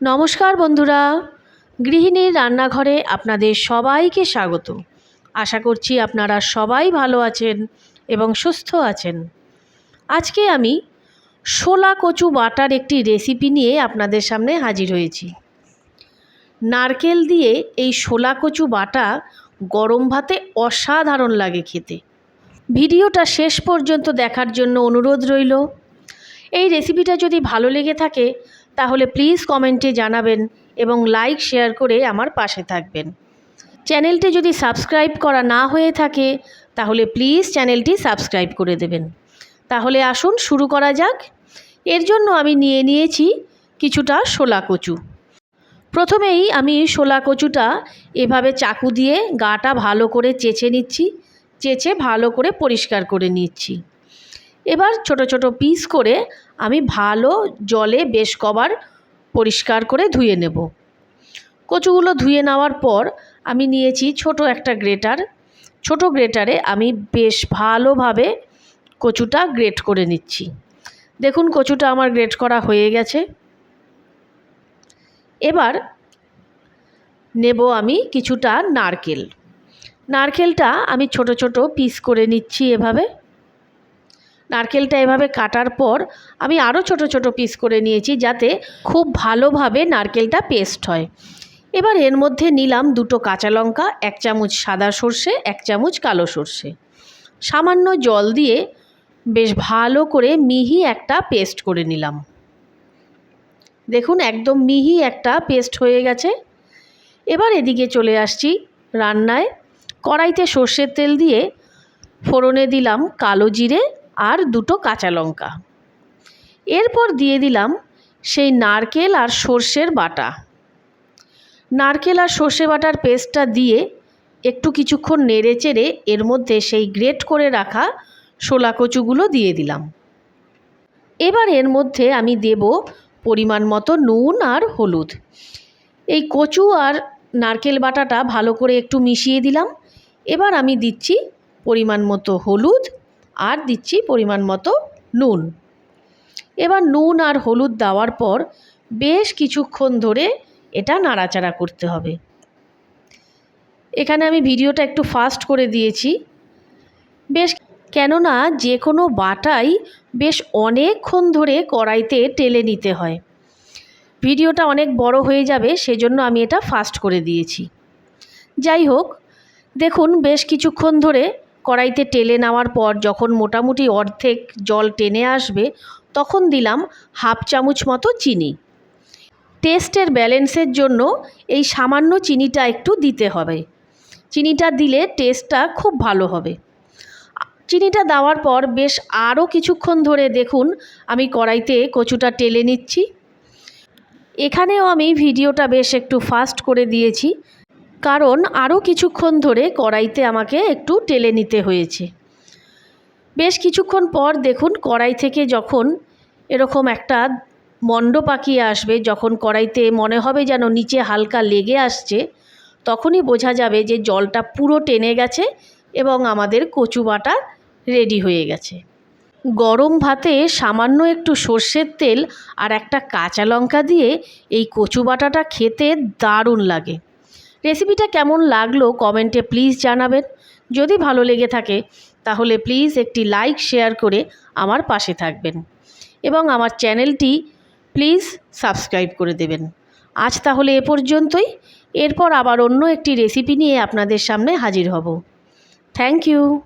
নমস্কার বন্ধুরা। গৃহিণীর রান্নাঘরে আপনাদের সবাইকে স্বাগত। আশা করছি আপনারা সবাই ভালো আছেন এবং সুস্থ আছেন। আজকে আমি শোলা কচু বাটার একটি রেসিপি নিয়ে আপনাদের সামনে হাজির হয়েছি। নারকেল দিয়ে এই শোলা কচু বাটা গরম ভাতে অসাধারণ লাগে খেতে। ভিডিওটা শেষ পর্যন্ত দেখার জন্য অনুরোধ রইল। এই রেসিপিটা যদি ভালো লেগে থাকে তাহলে প্লিজ কমেন্টে জানাবেন এবং লাইক শেয়ার করে আমার পাশে থাকবেন। চ্যানেলটি যদি সাবস্ক্রাইব করা না হয়ে থাকে, তাহলে প্লিজ চ্যানেলটি সাবস্ক্রাইব করে দেবেন। তাহলে আসুন, শুরু করা যাক। এর জন্য আমি নিয়ে নিয়েছি কিছুটা শোলা কচু। প্রথমেই আমি শোলা কচুটা এভাবে চাকু দিয়ে গাটা ভালো করে চেঁচে নিচ্ছি, চেঁচে ভালো করে পরিষ্কার করে নিচ্ছি। এবার ছোট ছোট পিস করে আমি ভালো জলে বেশ কবার পরিষ্কার করে ধুয়ে নেব। কচুগুলো ধুয়ে নেওয়ার পর আমি নিয়েছি ছোট একটা গ্রেটার। ছোট গ্রেটারে আমি বেশ ভালোভাবে কচুটা গ্রেট করে নিচ্ছি। দেখুন কচুটা আমার গ্রেট করা হয়ে গেছে। এবার নেব আমি কিছুটা নারকেল। নারকেলটা আমি ছোট ছোট পিস করে নিচ্ছি এভাবে। নারকেলটা এভাবে কাটার পর আমি আরও ছোট ছোট পিস করে নিয়েছি যাতে খুব ভালোভাবে নারকেলটা পেস্ট হয়। এবার এর মধ্যে নিলাম দুটো কাঁচা লঙ্কা, এক চামচ সাদা সর্ষে, এক চামচ কালো সর্ষে। সামান্য জল দিয়ে বেশ ভালো করে মিহি একটা পেস্ট করে নিলাম। দেখুন একদম মিহি একটা পেস্ট হয়ে গেছে। এবার এদিকে চলে আসছি রান্নায়। কড়াইতে সর্ষের তেল দিয়ে ফোড়নে দিলাম কালো জিরে আর দুটো কাঁচা লঙ্কা। এরপর দিয়ে দিলাম সেই নারকেল আর সর্ষের বাটা। নারকেল আর সর্ষে বাটার পেস্টটা দিয়ে একটু কিছুক্ষণ নেড়ে চেড়ে এর মধ্যে সেই গ্রেট করে রাখা শোলা কচুগুলো দিয়ে দিলাম। এবার এর মধ্যে আমি দেব পরিমাণ মতো নুন আর হলুদ। এই কচু আর নারকেল বাটাটা ভালো করে একটু মিশিয়ে দিলাম। এবার আমি দিচ্ছি পরিমাণ মতো হলুদ আর দিচ্ছি পরিমাণ মতো নুন। এবার নুন আর হলুদ দেওয়ার পর বেশ কিছুক্ষণ ধরে এটা নাড়াচাড়া করতে হবে। এখানে আমি ভিডিওটা একটু ফাস্ট করে দিয়েছি। বেশ, কেননা যে কোনো বাটাই বেশ অনেকক্ষণ ধরে কড়াইতে টেলে নিতে হয়। ভিডিওটা অনেক বড় হয়ে যাবে, সেজন্য আমি এটা ফাস্ট করে দিয়েছি। যাই হোক, দেখুন বেশ কিছুক্ষণ ধরে কড়াইতে টেলে নেওয়ার পর যখন মোটামুটি অর্ধেক জল টেনে আসবে, তখন দিলাম হাফ চামচ মতো চিনি। টেস্টের ব্যালেন্সের জন্য এই সামান্য চিনিটা একটু দিতে হবে। চিনিটা দিলে টেস্টটা খুব ভালো হবে। চিনিটা দেওয়ার পর বেশ আরও কিছুক্ষণ ধরে দেখুন, আমি কড়াইতে কচুটা টেলে নিচ্ছি। এখানেও আমি ভিডিওটা বেশ একটু ফাস্ট করে দিয়েছি। কারণ আরও কিছুক্ষণ ধরে কড়াইতে আমাকে একটু টেলে নিতে হয়েছে। বেশ কিছুক্ষণ পর দেখুন কড়াই থেকে যখন এরকম একটা মণ্ড পাকিয়ে আসবে, যখন কড়াইতে মনে হবে যেন নিচে হালকা লেগে আসছে, তখনই বোঝা যাবে যে জলটা পুরো টেনে গেছে এবং আমাদের কচু বাটা রেডি হয়ে গেছে। গরম ভাতে সামান্য একটু সর্ষের তেল আর একটা কাঁচা লঙ্কা দিয়ে এই কচু বাটাটা খেতে দারুণ লাগে। রেসিপিটা কেমন লাগল কমেন্টে প্লিজ জানাবেন। যদি ভালো লেগে থাকে, তাহলে প্লিজ একটি লাইক, শেয়ার করে আমার পাশে থাকবেন। এবং আমার চ্যানেলটি প্লিজ সাবস্ক্রাইব করে দেবেন। আজ তাহলে এ পর্যন্তই। এরপর আবার অন্য একটি রেসিপি নিয়ে আপনাদের সামনে হাজির হব। Thank you.